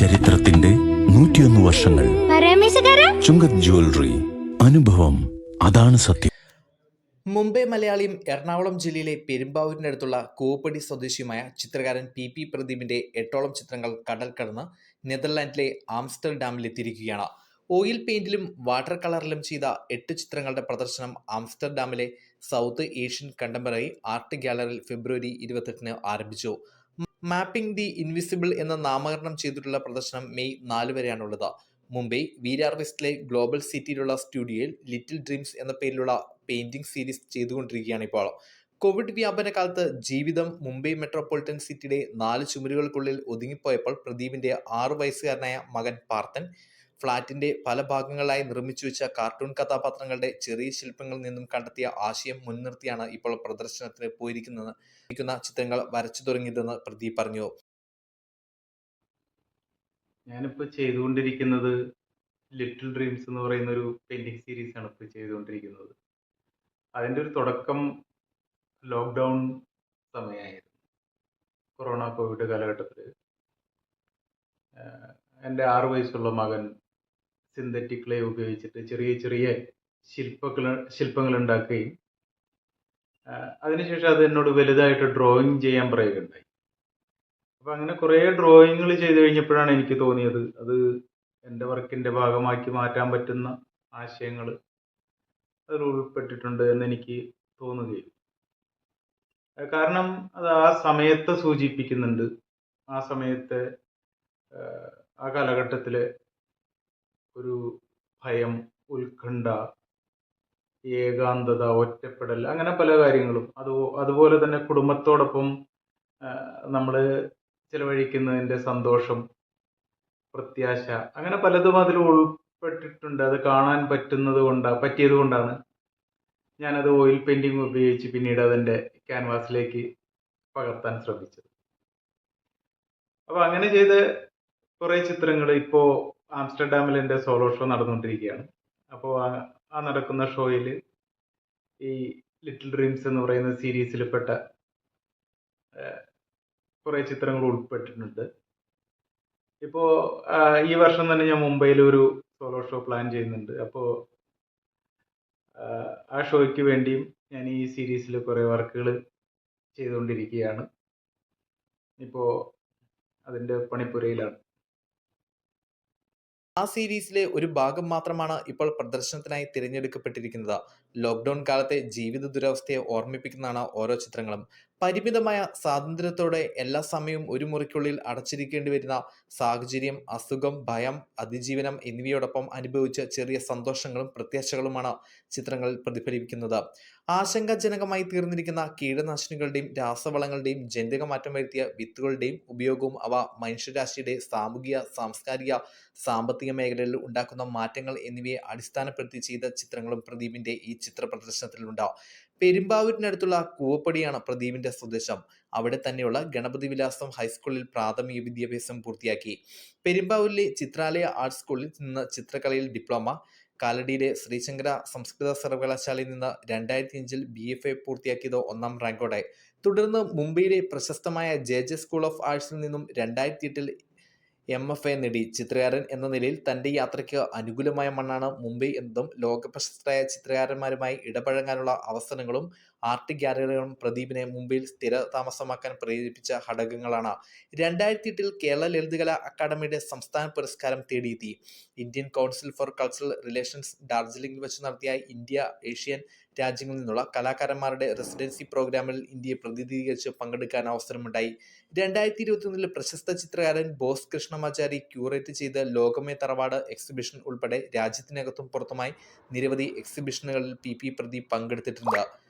ചരിത്രത്തിന്റെ നൂറ്റിയൊന്ന് വർഷങ്ങൾ. ചുങ്കത് ജ്വല്ലറി അനുഭവം അതാണ് സത്യം. മുംബൈ മലയാളിയും എറണാകുളം ജില്ലയിലെ പെരുമ്പാവൂരിനടുത്തുള്ള കൂവപ്പടി സ്വദേശിയുമായ ചിത്രകാരൻ പി പി പ്രദീപിന്റെ എട്ടോളം ചിത്രങ്ങൾ കടൽ കടന്ന് നെതർലാൻഡിലെ ആംസ്റ്റർഡാമിലെത്തിയിരിക്കുകയാണ് ഓയിൽ പെയിന്റിലും വാട്ടർ കളറിലും ചെയ്ത എട്ട് ചിത്രങ്ങളുടെ പ്രദർശനം ആംസ്റ്റർഡാമിലെ സൗത്ത് ഏഷ്യൻ കണ്ടംപററി ആർട്ട് ഗ്യാലറിയിൽ ഫെബ്രുവരി ഇരുപത്തെട്ടിന് ആരംഭിച്ചു. മാപ്പിംഗ് ദി ഇൻവിസിബിൾ എന്ന നാമകരണം ചെയ്തിട്ടുള്ള പ്രദർശനം മെയ് നാല് വരെയാണുള്ളത്. മുംബൈ വീരാർ വെസ്റ്റിലെ ഗ്ലോബൽ സിറ്റിയിലുള്ള സ്റ്റുഡിയോയിൽ ലിറ്റിൽ ഡ്രീംസ് എന്ന പേരിലുള്ള പെയിന്റിംഗ് സീരീസ് ചെയ്തുകൊണ്ടിരിക്കുകയാണ് ഇപ്പോൾ. കോവിഡ് വ്യാപന കാലത്ത് ജീവിതം മുംബൈ മെട്രോപൊളിറ്റൻ സിറ്റിയുടെ നാല് ചുമരുകൾക്കുള്ളിൽ ഒതുങ്ങിപ്പോയപ്പോൾ പ്രദീപിന്റെ ആറു വയസ്സുകാരനായ മകൻ പാർത്ഥൻ ഫ്ളാറ്റിന്റെ പല ഭാഗങ്ങളായി നിർമ്മിച്ചു വെച്ച കാർട്ടൂൺ കഥാപാത്രങ്ങളുടെ ചെറിയ ശില്പങ്ങളിൽ നിന്നും കണ്ടെത്തിയ ആശയം മുൻനിർത്തിയാണ് ഇപ്പോൾ പ്രദർശനത്തിന് പോയിരിക്കുന്നത്. ചിത്രങ്ങൾ വരച്ചു തുടങ്ങിയതെന്ന് പ്രദീപ് പറഞ്ഞു. ഞാനിപ്പോൾ ചെയ്തുകൊണ്ടിരിക്കുന്നത് ലിറ്റിൽ ഡ്രീംസ് എന്ന് പറയുന്ന ഒരു പെയിന്റിംഗ് സീരീസ് ആണ് ഇപ്പോൾ ചെയ്തുകൊണ്ടിരിക്കുന്നത്. അതിന്റെ ഒരു തുടക്കം ലോക്ക്ഡൗൺ സമയമായിരുന്നു. കൊറോണ കോവിഡ് കാലഘട്ടത്തിൽ എന്റെ ആറു വയസ്സുള്ള മകൻ സിന്തറ്റിക് ക്ലേ ഉപയോഗിച്ചിട്ട് ചെറിയ ചെറിയ ശില്പങ്ങൾ ശില്പങ്ങൾ ഉണ്ടാക്കുകയും അതിനുശേഷം അത് എന്നോട് വലുതായിട്ട് ഡ്രോയിങ് ചെയ്യാൻ പറയുകയുണ്ടായി. അപ്പോൾ അങ്ങനെ കുറേ ഡ്രോയിങ്ങുകൾ ചെയ്തു കഴിഞ്ഞപ്പോഴാണ് എനിക്ക് തോന്നിയത് അത് എന്റെ വർക്കിന്റെ ഭാഗമാക്കി മാറ്റാൻ പറ്റുന്ന ആശയങ്ങൾ അതിൽ ഉൾപ്പെട്ടിട്ടുണ്ട് എന്ന് എനിക്ക് തോന്നുകയും. കാരണം അത് ആ സമയത്തെ സൂചിപ്പിക്കുന്നുണ്ട്. ആ സമയത്തെ ആ കാലഘട്ടത്തിലെ ഒരു ഭയം ഉത്കണ്ഠ ഏകാന്തത ഒറ്റപ്പെടൽ അങ്ങനെ പല കാര്യങ്ങളും. അത് അതുപോലെ തന്നെ കുടുംബത്തോടൊപ്പം നമ്മൾ ചിലവഴിക്കുന്നതിന്റെ സന്തോഷം പ്രത്യാശ അങ്ങനെ പലതും അതിൽ ഉൾപ്പെട്ടിട്ടുണ്ട്. അത് കാണാൻ പറ്റുന്നത് കൊണ്ടാ പറ്റിയത് കൊണ്ടാണ് ഞാനത് ഓയിൽ പെയിന്റിങ് ഉപയോഗിച്ച് പിന്നീട് അതിന്റെ ക്യാൻവാസിലേക്ക് പകർത്താൻ ശ്രമിച്ചത്. അപ്പോൾ അങ്ങനെ ചെയ്ത കുറേ ചിത്രങ്ങൾ ഇപ്പോൾ ആംസ്റ്റർഡാമിൽ എന്റെ സോളോ ഷോ നടന്നുകൊണ്ടിരിക്കുകയാണ്. അപ്പോൾ ആ നടക്കുന്ന ഷോയിൽ ഈ ലിറ്റിൽ ഡ്രീംസ് എന്ന് പറയുന്ന സീരീസിൽപ്പെട്ട കുറേ ചിത്രങ്ങൾ ഉൾപ്പെട്ടിട്ടുണ്ട്. ഇപ്പോൾ ഈ വർഷം തന്നെ ഞാൻ മുംബൈയിൽ ഒരു സോളോ ഷോ പ്ലാൻ ചെയ്യുന്നുണ്ട്. അപ്പോൾ ആ ഷോയ്ക്ക് വേണ്ടിയും ഞാൻ ഈ സീരീസിൽ കുറേ വർക്കുകൾ ചെയ്തുകൊണ്ടിരിക്കുകയാണ്. ഇപ്പോൾ അതിന്റെ പണിപ്പുരയിലാണ്. ആ സീരീസിലെ ഒരു ഭാഗം മാത്രമാണ് ഇപ്പോൾ പ്രദർശനത്തിനായി തിരഞ്ഞെടുക്കപ്പെട്ടിരിക്കുന്നത്. ലോക്ക്ഡൌൺ കാലത്തെ ജീവിത ദുരവസ്ഥയെ ഓർമ്മിപ്പിക്കുന്നതാണ് ഓരോ ചിത്രങ്ങളും. പരിമിതമായ സ്വാതന്ത്ര്യത്തോടെ എല്ലാ സമയവും ഒരു മുറിക്കുള്ളിൽ അടച്ചിരിക്കേണ്ടി വരുന്ന സാഹചര്യം അസുഖം ഭയം അതിജീവനം എന്നിവയോടൊപ്പം അനുഭവിച്ച ചെറിയ സന്തോഷങ്ങളും പ്രത്യാശകളുമാണ് ചിത്രങ്ങളിൽ പ്രതിഫലിപ്പിക്കുന്നത്. ആശങ്കാജനകമായി തീർന്നിരിക്കുന്ന കീടനാശിനികളുടെയും രാസവളങ്ങളുടെയും ജനിതകമാറ്റം വരുത്തിയ വിത്തുകളുടെയും ഉപയോഗവും അവ മനുഷ്യരാശിയുടെ സാമൂഹിക സാംസ്കാരിക സാമ്പത്തിക മേഖലകളിൽ ഉണ്ടാക്കുന്ന മാറ്റങ്ങൾ എന്നിവയെ അടിസ്ഥാനപ്പെടുത്തി ചെയ്ത ചിത്രങ്ങളും പ്രദീപിന്റെ ഈ ചിത്ര പ്രദർശനത്തിലുണ്ട് പെരുമ്പാവൂരിനടുത്തുള്ള കൂവപ്പടിയാണ് പ്രദീപിന്റെ സ്വദേശം. അവിടെ തന്നെയുള്ള ഗണപതി വിലാസം ഹൈസ്കൂളിൽ പ്രാഥമിക വിദ്യാഭ്യാസം പൂർത്തിയാക്കി. പെരുമ്പാവൂരിലെ ചിത്രാലയ ആർട്സ് സ്കൂളിൽ നിന്ന് ചിത്രകലയിൽ ഡിപ്ലോമ കാലടിയിലെ ശ്രീശങ്കര സംസ്കൃത സർവകലാശാലയിൽ നിന്ന് രണ്ടായിരത്തി അഞ്ചിൽ ബി എഫ് എ പൂർത്തിയാക്കിയത് ഒന്നാം റാങ്കോടെ തുടർന്ന് മുംബൈയിലെ പ്രശസ്തമായ ജെ ജെ സ്കൂൾ ഓഫ് ആർട്സിൽ നിന്നും രണ്ടായിരത്തി എട്ടിൽ എം എഫ് എ നേടി. ചിത്രകാരൻ എന്ന നിലയിൽ തന്റെ യാത്രയ്ക്ക് അനുകൂലമായ മണ്ണാണ് മുംബൈ എന്നതും ലോകപ്രശസ്തരായ ചിത്രകാരന്മാരുമായി ഇടപഴകാനുള്ള അവസരങ്ങളും ആർട്ട് ഗാലറികളും പ്രദീപിനെ മുംബൈയിൽ സ്ഥിര താമസമാക്കാൻ പ്രേരിപ്പിച്ച ഘടകങ്ങളാണ്. രണ്ടായിരത്തി എട്ടിൽ കേരള ലളിതകലാ അക്കാദമിയുടെ സംസ്ഥാന പുരസ്കാരം തേടിയെത്തി. Indian council for cultural relations ഡാർജിലിംഗിൽ വെച്ച് നടത്തിയ ഇന്ത്യ ഏഷ്യൻ രാജ്യങ്ങളിൽ നിന്നുള്ള കലാകാരന്മാരുടെ റെസിഡൻസി പ്രോഗ്രാമിൽ ഇന്ത്യയെ പ്രതിനിധീകരിച്ച് പങ്കെടുക്കാൻ അവസരമുണ്ടായി. രണ്ടായിരത്തി ഇരുപത്തിയൊന്നിൽ പ്രശസ്ത ചിത്രകാരൻ ബോസ് കൃഷ്ണമാചാരി ക്യൂറേറ്റ് ചെയ്ത ലോകമേ തറവാട് എക്സിബിഷൻ ഉൾപ്പെടെ രാജ്യത്തിനകത്തും പുറത്തുമായി നിരവധി എക്സിബിഷനുകളിൽ പി പി പ്രദീപ് പങ്കെടുത്തിട്ടുണ്ട്.